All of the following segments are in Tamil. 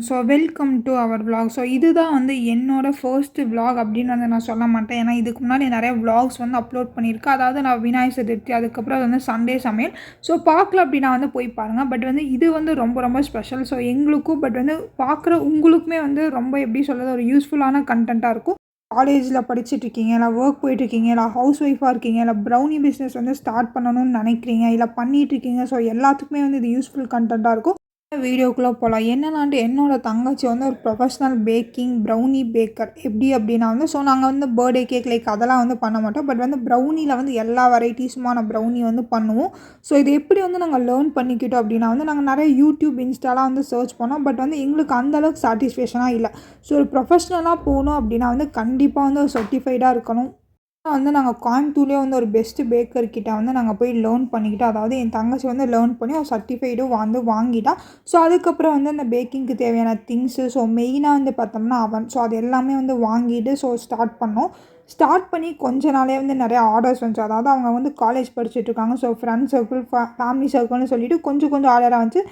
So welcome to our vlog so இதுதான் வந்து என்னோட ஃபர்ஸ்ட் விலாக் அப்படின்னு வந்து நான் சொல்ல மாட்டேன். ஏன்னா இதுக்கு முன்னாடி நிறைய விலாக்ஸ் வந்து அப்லோட் பண்ணியிருக்கேன். அதாவது நான் விநாயகர் சதுர்த்தி அதுக்கப்புறம் அது வந்து சண்டே சமையல். ஸோ பார்க்கல அப்படின்னா வந்து போய் பாருங்கள் பட் வந்து இது வந்து ரொம்ப ரொம்ப ஸ்பெஷல் ஸோ எங்களுக்கும் பட் வந்து பார்க்குற உங்களுக்குமே வந்து ரொம்ப எப்படி சொல்கிறது ஒரு யூஸ்ஃபுல்லான கண்டென்ட்டாக இருக்கும். காலேஜில் படிச்சுட்டு இருக்கீங்க இல்லை ஒர்க் போயிட்டுருக்கீங்க இல்லை ஹவுஸ் ஒய்ஃபாக இருக்கீங்க இல்லை ப்ரௌனி பிஸ்னஸ் வந்து ஸ்டார்ட் பண்ணணும்னு நினைக்கிறீங்க இல்லை பண்ணிகிட்ருக்கீங்க ஸோ எல்லாத்துக்குமே வந்து இது யூஸ்ஃபுல் கண்டென்ட்டாக இருக்கும். வீடியோக்குள்ளே போகலாம். என்னென்னான்ட்டு என்னோட தங்கச்சி வந்து ஒரு ப்ரொஃபஷ்னல் பேக்கிங் ப்ரௌனி பேக்கர் எப்படி அப்படின்னா வந்து ஸோ நாங்கள் வந்து பர்த்டே கேக் லைக் அதெல்லாம் வந்து பண்ண மாட்டோம். பட் வந்து ப்ரௌனியில் வந்து எல்லா வெரைட்டிஸுமான ப்ரௌனி வந்து பண்ணுவோம். ஸோ இது எப்படி வந்து நாங்கள் லேர்ன் பண்ணிக்கிட்டோம் அப்படின்னா வந்து நாங்கள் நிறைய யூடியூப் இன்ஸ்டாலாம் வந்து சர்ச் பண்ணோம். பட் வந்து எங்களுக்கு அந்தளவுக்கு சாட்டிஸ்ஃபேக்ஷனாக இல்லை. ஸோ ஒரு ப்ரொஃபஷ்னலாக போகணும் அப்படின்னா வந்து கண்டிப்பாக வந்து ஒரு சர்டிஃபைடாக இருக்கணும். வந்து நாங்கள் கோயம்புத்தூர்லேயே வந்து ஒரு பெஸ்ட்டு பேக்கர்கிட்ட வந்து நாங்கள் போய் லேர்ன் பண்ணிக்கிட்டோம் அதாவது என் தங்கச்சி வந்து லேர்ன் பண்ணி ஒரு சர்டிஃபைடும் வந்து வாங்கிட்டா. ஸோ அதுக்கப்புறம் வந்து அந்த பேக்கிங்க்கு தேவையான திங்ஸு ஸோ மெயினாக வந்து பார்த்தோம்னா அவன் ஸோ அது எல்லாமே வந்து வாங்கிட்டு ஸோ ஸ்டார்ட் பண்ணோம். ஸ்டார்ட் பண்ணி கொஞ்ச நாளே வந்து நிறைய ஆர்டர்ஸ் வந்துச்சு. அதாவது அவங்க வந்து காலேஜ் படிச்சுட்டு இருக்காங்க. ஸோ ஃப்ரெண்ட்ஸ் சர்க்கிள் ஃபேமிலி சர்க்கிள்னு சொல்லிட்டு கொஞ்சம் கொஞ்சம் ஆர்டராக வந்துச்சு.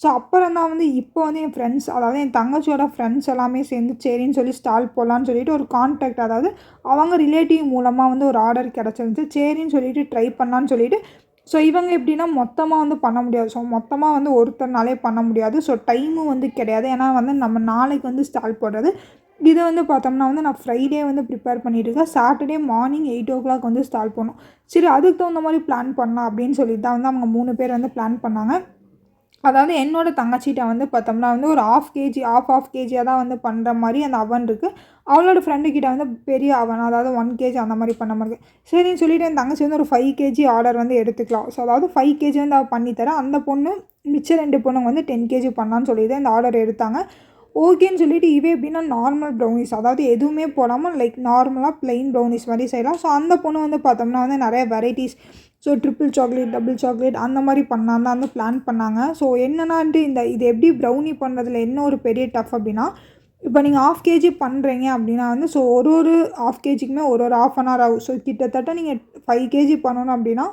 ஸோ அப்புறம் தான் வந்து இப்போ வந்து என் ஃப்ரெண்ட்ஸ் அதாவது என் தங்கச்சியோட ஃப்ரெண்ட்ஸ் எல்லாமே சேர்ந்து சரின்னு சொல்லி ஸ்டால் போடலான்னு சொல்லிட்டு ஒரு கான்டாக்ட் அதாவது அவங்க ரிலேட்டிவ் மூலமாக வந்து ஒரு ஆர்டர் கிடச்சிருந்துச்சு. சரின்னு சொல்லிட்டு ட்ரை பண்ணலான்னு சொல்லிட்டு ஸோ இவங்க எப்படின்னா மொத்தமாக வந்து பண்ண முடியாது. ஸோ மொத்தமாக வந்து ஒருத்தர்னாலே பண்ண முடியாது. ஸோ டைமும் வந்து கிடையாது. ஏன்னா வந்து நம்ம நாளைக்கு வந்து ஸ்டால் போடுறது. இது வந்து பார்த்தோம்னா வந்து நான் ஃப்ரைடே வந்து ப்ரிப்பேர் பண்ணிட்டு இருக்கேன். Saturday morning eight o'clock வந்து ஸ்டால் பண்ணோம் சரி அதுக்கு தகுந்த மாதிரி பிளான் பண்ணலாம் அப்படின்னு சொல்லிட்டு தான் வந்து அவங்க மூணு பேர் வந்து பிளான் பண்ணாங்க. அதாவது என்னோட தங்கச்சிகிட்ட வந்து பார்த்தோம்னா வந்து ஒரு ஆஃப் கேஜி ஆஃப் ஆஃப் கேஜியாக தான் வந்து பண்ணுற மாதிரி அந்த அவன் இருக்குது அவளோட ஃப்ரெண்டுக்கிட்ட வந்து பெரிய அவன் அதாவது ஒன் கேஜி அந்த மாதிரி பண்ண மாதிரி சரின்னு சொல்லிட்டு என் தங்கச்சி வந்து ஒரு ஃபைவ் கேஜி ஆர்டர் வந்து எடுத்துக்கலாம். ஸோ அதாவது ஃபைவ் கேஜி வந்து அவள் பண்ணித்தரேன் அந்த பொண்ணு மிச்சம் ரெண்டு பொண்ணுங்க வந்து டென் கேஜி பண்ணலான்னு சொல்லிட்டு இந்த ஆர்டர் எடுத்தாங்க. ஓகேன்னு சொல்லிட்டு இவே எப்படின்னா நார்மல் ப்ரௌனிஸ் அதாவது எதுவுமே போடாமல் லைக் நார்மலாக ப்ளெயின் ப்ரௌனிஸ் மாதிரி செய்யலாம். ஸோ அந்த பொண்ணு வந்து பார்த்தோம்னா வந்து நிறைய varieties so triple chocolate double chocolate அந்த மாதிரி பண்ணலாம் தான் வந்து பிளான் பண்ணாங்க. ஸோ என்னன்னான்ட்டு இந்த இது எப்படி ப்ரௌனி பண்ணுறதுல என்ன ஒரு பெரிய டஃப் அப்படின்னா இப்போ நீங்கள் ஆஃப் கேஜி பண்ணுறீங்க அப்படின்னா வந்து ஸோ ஒரு ஒரு ஆஃப் கேஜிக்குமே ஒரு ஒரு ஆஃப் அன் ஹவர் ஆகும். ஸோ கிட்டத்தட்ட நீங்கள் ஃபைவ் கேஜி பண்ணணும் அப்படின்னா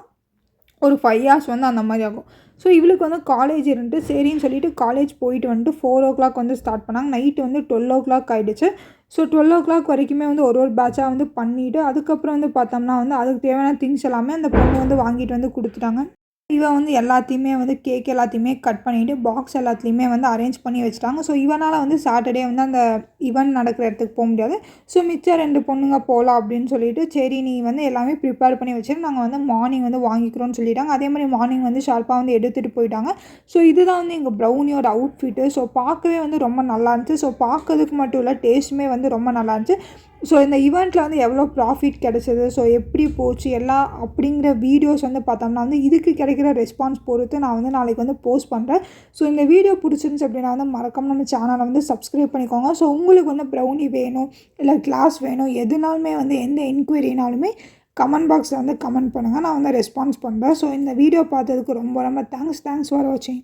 ஒரு ஃபைவ் ஹவர்ஸ் வந்து அந்த மாதிரி ஆகும். ஸோ இவளுக்கு வந்து காலேஜ் இருந்துட்டு சரின்னு சொல்லிட்டு காலேஜ் போயிட்டு வந்துட்டு ஃபோர் ஓ கிளாக் வந்து ஸ்டார்ட் பண்ணாங்க. நைட்டு வந்து டுவெல் ஓ கிளாக் ஆகிடுச்சு ஸோ டுவெல் ஓ கிளாக் வரைக்குமே வந்து ஒரு ஒரு பேட்சாக வந்து பண்ணிவிட்டு அதுக்கப்புறம் வந்து பார்த்தோம்னா வந்து அதுக்கு தேவையான திங்ஸ் எல்லாமே அந்த பொண்ணு வந்து வாங்கிட்டு வந்து கொடுத்துட்டாங்க. இவன் வந்து எல்லாத்தையுமே வந்து கேக் எல்லாத்தையுமே கட் பண்ணிவிட்டு பாக்ஸ் எல்லாத்துலேயுமே வந்து அரேஞ்ச் பண்ணி வச்சுட்டாங்க. ஸோ இவனால் வந்து சாட்டர்டே வந்து அந்த ஈவெண்ட் நடக்கிற இடத்துக்கு போக முடியாது. ஸோ மிச்சம் ரெண்டு பொண்ணுங்க போகலாம் அப்படின்னு சொல்லிட்டு சரி நீ வந்து எல்லாமே ப்ரிப்பேர் பண்ணி வச்சு நாங்கள் வந்து மார்னிங் வந்து வாங்கிக்கிறோம்னு சொல்லிட்டாங்க. அதே மாதிரி மார்னிங் வந்து ஷார்ப்பாக வந்து எடுத்துகிட்டு போயிட்டாங்க. ஸோ இதுதான் வந்து எங்கள் ப்ரௌனியோட அவுட்ஃபிட்டு ஸோ பார்க்கவே வந்து ரொம்ப நல்லா இருந்துச்சு. ஸோ பார்க்கறதுக்கு மட்டும் இல்லை டேஸ்ட்டுமே வந்து ரொம்ப நல்லா இருந்துச்சு. ஸோ இந்த ஈவெண்ட்டில் வந்து எவ்வளோ ப்ராஃபிட் கிடச்சிது? ஸோ எப்படி போச்சு? எல்லாம் அப்படிங்கிற வீடியோஸ் வந்து பார்த்தோம்னா வந்து இதுக்கு கிடைக்கிற ரெஸ்பான்ஸ் பொறுத்து நான் வந்து நாளைக்கு வந்து போஸ்ட் பண்ணுறேன் ஸோ இந்த வீடியோ பிடிச்சிருந்துச்சு அப்படின்னா வந்து மறக்காம நம்ம சேனலை வந்து சப்ஸ்கிரைப் பண்ணிக்கோங்க. ஸோ உங்களுக்கு வந்து ப்ரௌனி வேணும் இல்லை கிளாஸ் வேணும் எதுனாலுமே வந்து எந்த என்கொயரினாலுமே கமெண்ட் பாக்ஸில் வந்து கமெண்ட் பண்ணுங்கள் நான் வந்து ரெஸ்பான்ஸ் பண்ணுறேன் ஸோ இந்த வீடியோ பார்த்ததுக்கு ரொம்ப ரொம்ப தேங்க்ஸ் தேங்க்ஸ் ஃபார் வாட்சிங்